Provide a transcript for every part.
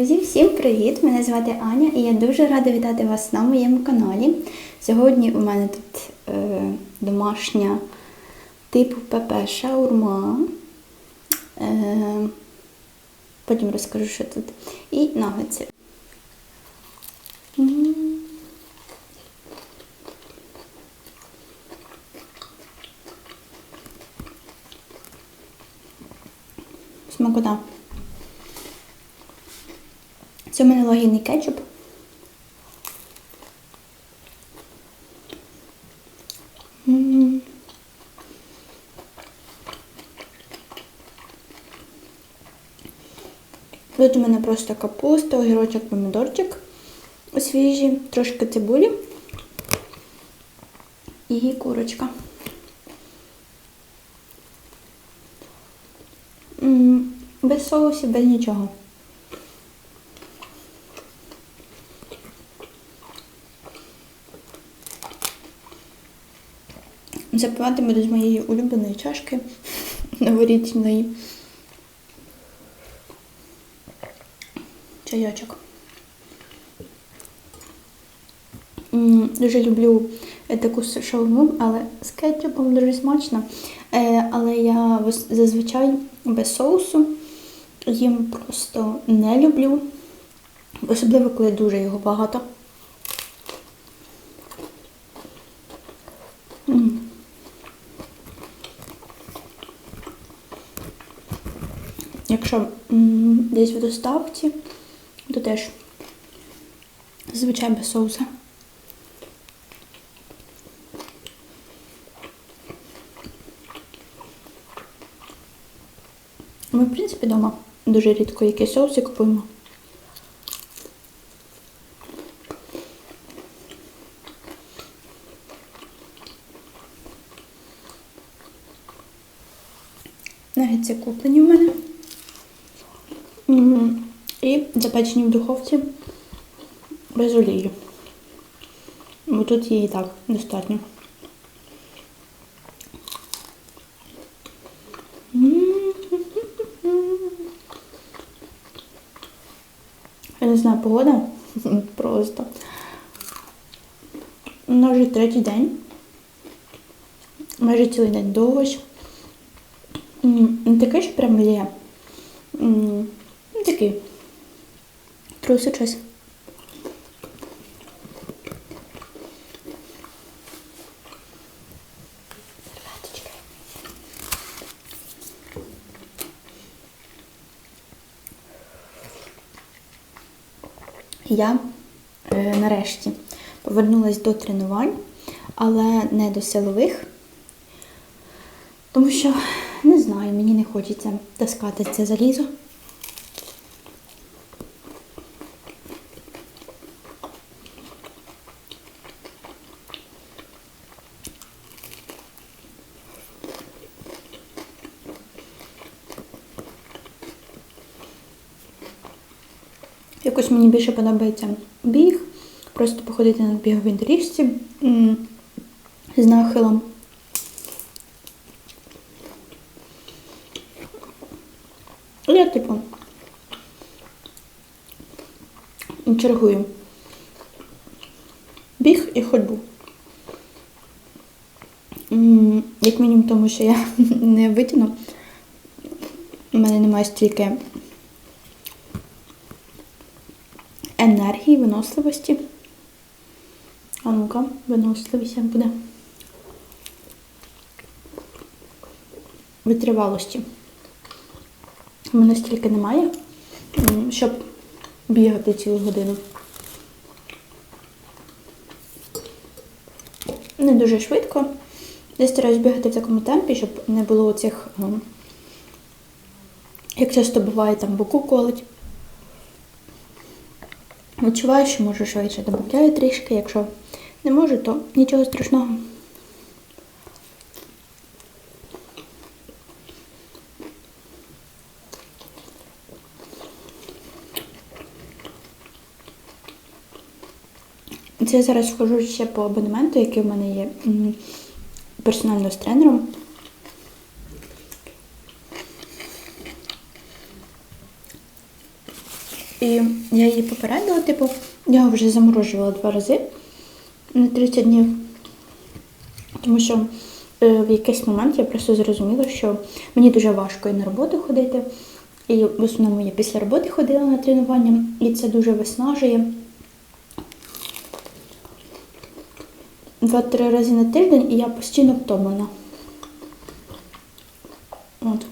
Друзі, всім привіт! Мене звати Аня і я дуже рада вітати вас на моєму каналі. Сьогодні у мене тут е, домашня типу ПП шаурма. Е, потім розкажу, що тут. І нагетси. М. Смакота. Це у мене лагідний кетчуп. Тут у мене просто капуста, огірочок, помідорчик свіжі, трошки цибулі і курочка. Без соусів, без нічого. Запивати з моєї улюбленої чашки новорічної. Чайочок. Дуже люблю е, таку шаурму, але з кетчупом дуже смачно. Е, Але я зазвичай без соусу їм просто не люблю. Особливо, коли дуже його багато. М. Якщо десь в доставці, то теж зазвичай без соуса. Ми, в принципі, вдома дуже рідко якісь соуси купуємо. Нагетси куплені в мене. І запечені в духовці без олії. Бо тут її і так достатньо. Я не знаю, погода просто. У нас вже третій день. Майже цілий день дощ. Не такий, що прям лє. Ну, Такий. Трусить щось. Я е, нарешті повернулася до тренувань, але не до силових, тому що не знаю, мені не хочеться таскати це залізо. Якось більше подобається біг, просто походити на біговій доріжці з нахилом. Я, типу, чергую біг і ходьбу. Як мінімум, тому що я не витягну. У мене немає стільки енергії, виносливості. А ну-ка, виносливість як буде. Витривалості. У мене стільки немає, щоб бігати цілу годину. Не дуже швидко. Я стараюсь бігати в такому темпі, щоб не було цих, як часто буває, там боку колить. Відчуваю, що можу швидше додаю трішки, якщо не можу, то нічого страшного. Це я зараз вхожу ще по абонементу, який в мене є персонально з тренером. І я її попередила, типу, я вже заморожувала два рази на 30 днів. Тому що е, в якийсь момент я просто зрозуміла, що мені дуже важко і на роботу ходити. І в основному я після роботи ходила на тренування, і це дуже виснажує. Два-три рази на тиждень і я постійно втомлена. От.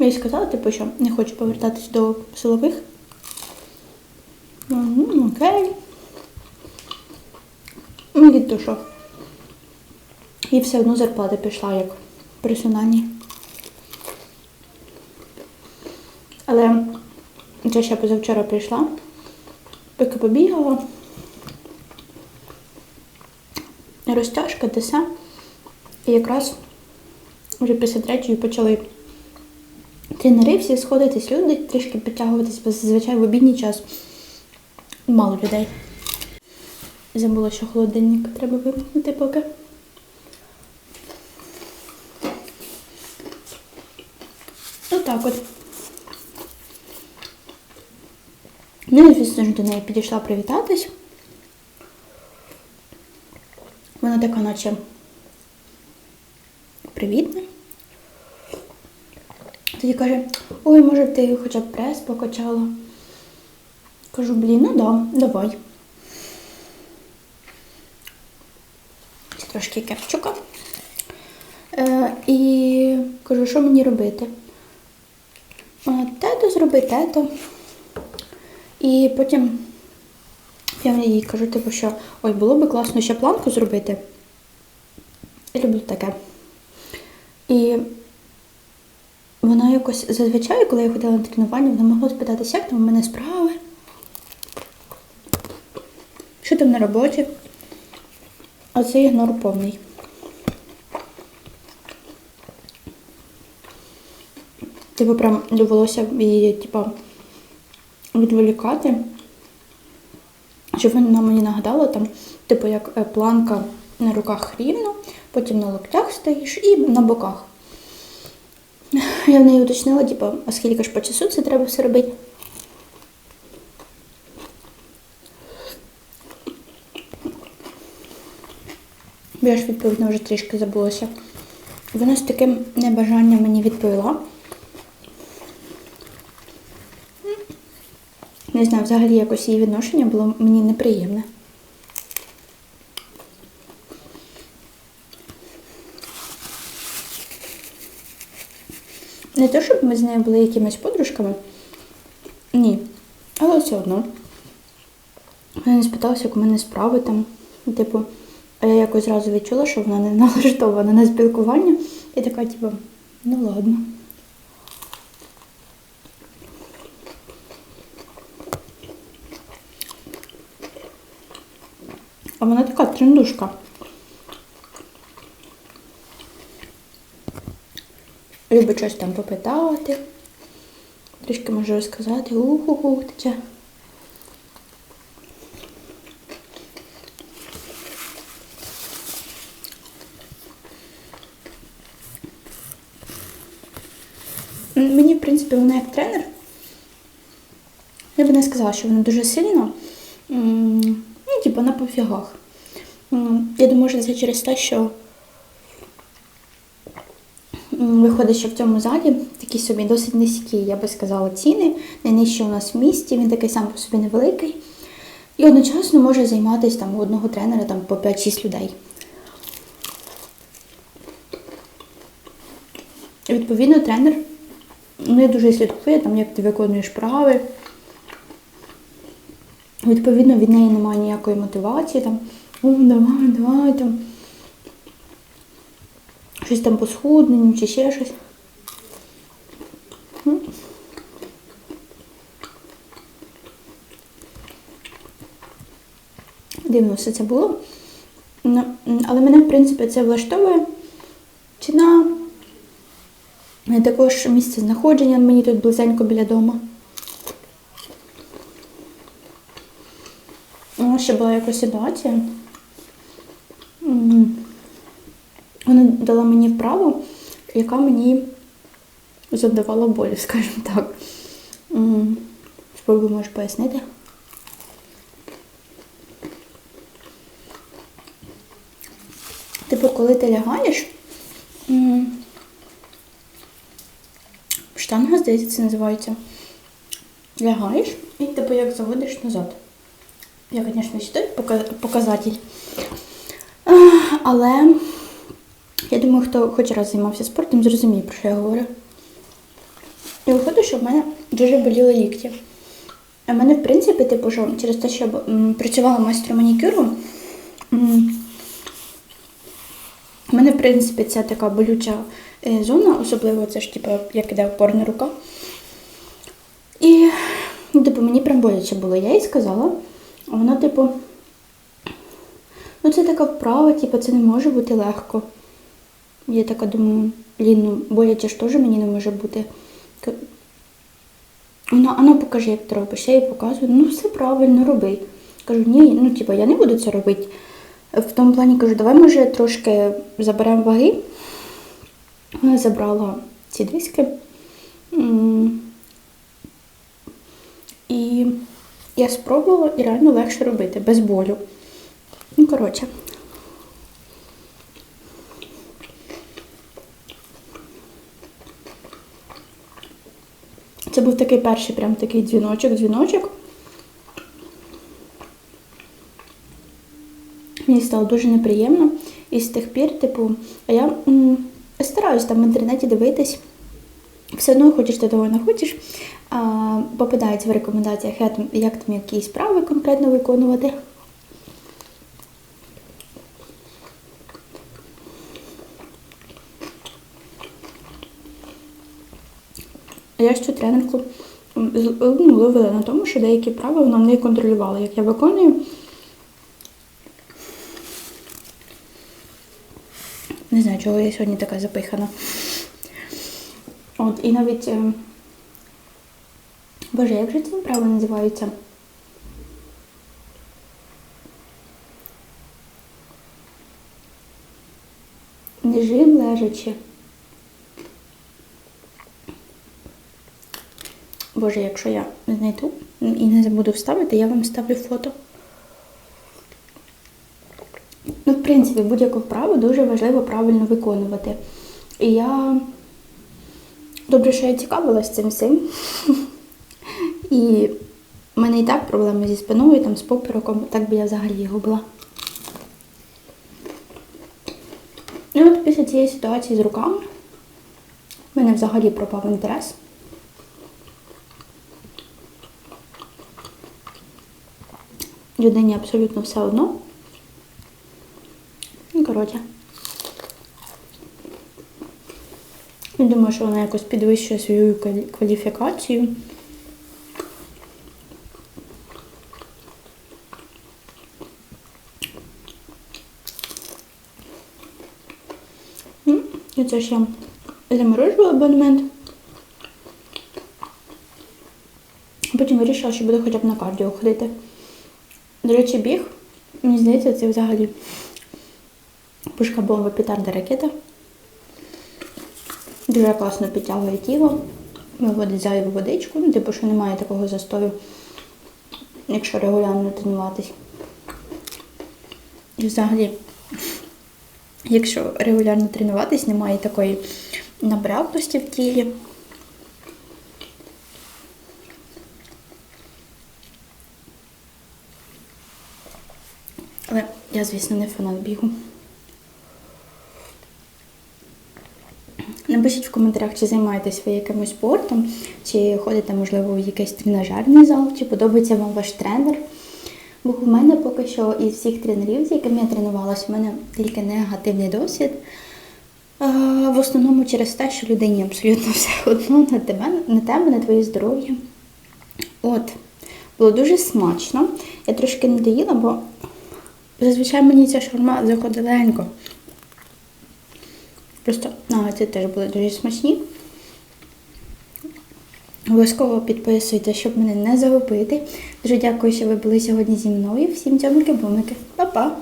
Я їй сказала, типу, що не хочу повертатись до силових. Ну, окей. Ну, від того, що. І все одно зарплата пішла як персональні. Але це ще позавчора прийшла, поки побігала. Розтяжка, десе. І якраз вже після третьої почали тренери всі сходитись, люди трішки підтягуватись, бо зазвичай в обідній час мало людей. Забула, що холодильник треба вимкнути поки. Отак от. Ну і звісно до неї підійшла привітатись. Вона така, наче привітна. Тоді каже, ой, може ти хоча б прес покачала. Кажу, блін, ну да, давай. Трошки кепчука. Е, і кажу, що мені робити? Тето зроби, тето. І потім я їй кажу, типу, що ой, було би класно ще планку зробити. Я люблю таке. І вона якось зазвичай, коли я ходила на тренування, вона могла спитатися, як там у мене справи, що там на роботі. А це ігнор повний. Типу прям довелося її, типу, відволікати, щоб вона мені нагадала там, типу, як е, планка на руках рівно, потім на локтях стоїш і на боках. Я в неї уточнила, типу, а скільки ж по часу це треба все робити. Я ж відповідно вже трішки забулася. Вона з таким небажанням мені відповіла. Не знаю, взагалі якось її відношення було мені неприємне. Не те, щоб ми з нею були якимись подружками. Ні. Але все одно. Вона не спиталася, як у мене справи там. Типу, а я якось зразу відчула, що вона не налаштована на спілкування. І така, типу, ну ладно. А вона така трендушка. Любить щось там попитати. Трішки може розказати. Уху-ху, таке. Мені, в принципі, вона як тренер. Я би не сказала, що вона дуже сильна. Ну, типу, на пофігах. Я думаю, що це через те, що виходить, що в цьому залі такі собі досить низькі, я би сказала, ціни. Найнижчі у нас в місті, він такий сам по собі невеликий. І одночасно може займатися там у одного тренера там, по 5-6 людей. І, відповідно, тренер не дуже слідкує, там, як ти виконуєш прави. Відповідно, від неї немає ніякої мотивації, там, о, давай, давай, там. Щось там по схудненню чи ще щось. Дивно все це було. Ну, Але мене, в принципі, це влаштовує. Ціна, е, також місце знаходження мені тут близенько біля дому. Ну, ще була якась ситуація. М, Вона дала мені вправу, яка мені завдавала болі, скажімо так. М, Спробуй можеш пояснити. Типу, коли ти лягаєш, штанга, здається, це називається. Лягаєш і типу як заводиш назад. Я, звісно, той показатель. Але я думаю, хто хоч раз займався спортом, зрозуміє, про що я говорю. І виходить, що в мене дуже боліли лікті. А в мене, в принципі, типу, що через те, що м, працювала майстром манікюру, у мене, в принципі, ця така болюча е, зона, особливо це ж, типу, як іде опорна рука. І, ну, типу, мені прям боляче було. Я їй сказала, а вона, типу, ну це така вправа, типу, це не може бути легко. Я така думаю, блін, ну боляче ж теж мені не може бути. Вона, а ну покажи, як ти робиш. Я їй показую, ну все правильно, роби. Кажу, ні, ну типу, я не буду це робити. В тому плані кажу, давай може трошки заберемо ваги. Вона забрала ці диски. І я спробувала і реально легше робити, без болю. Ну, коротше. Це був такий перший прям такий дзвіночок, дзвіночок. Мені стало дуже неприємно. І з тих пір, типу, а я м, стараюсь там в інтернеті дивитись. Все одно хочеш ти того не хочеш. А, попадається в рекомендаціях, як, там- якісь справи конкретно виконувати. Я ж цю тренерку ну, ловила на тому, що деякі вправи вона не контролювала, як я виконую. Не знаю, чого я сьогодні така запихана. От, і навіть. е, Боже, як же ці вправи називаються? Не жим лежачи. Боже, якщо я знайду і не забуду вставити, я вам ставлю фото. Ну, в принципі, будь-яку вправу дуже важливо правильно виконувати. І я добре, що я цікавилась цим всім. І в мене і так проблеми зі спиною, там, з попереком, так би я взагалі його була. І от після цієї ситуації з руками в мене взагалі пропав інтерес. Людині абсолютно все одно. Ну, коротше. Я думаю, що вона якось підвищує свою кваліфікацію. І це ж я заморожувала абонемент. Потім вирішила, що буду хоча б на кардіо ходити. До речі, біг, мені здається, це взагалі пушка бомба петарда ракета. Дуже класно підтягує тіло, виводить зайву водичку, ну, типу, що немає такого застою, якщо регулярно тренуватись. І взагалі, якщо регулярно тренуватись, немає такої набряклості в тілі. Але я, звісно, не фанат бігу. Напишіть в коментарях, чи займаєтесь ви якимось спортом, чи ходите, можливо, в якийсь тренажерний зал, чи подобається вам ваш тренер. Бо в мене поки що із всіх тренерів, з якими я тренувалася, в мене тільки негативний досвід. В основному через те, що людині абсолютно все одно на тебе, на тебе, на твоє здоров'я. От, було дуже смачно. Я трошки не доїла, бо зазвичай мені ця шаурма легенько. Просто а, теж були дуже смачні. Обов'язково підписуйтесь, щоб мене не загубити. Дуже дякую, що ви були сьогодні зі мною. Всім цьомики-бомики. Па-па!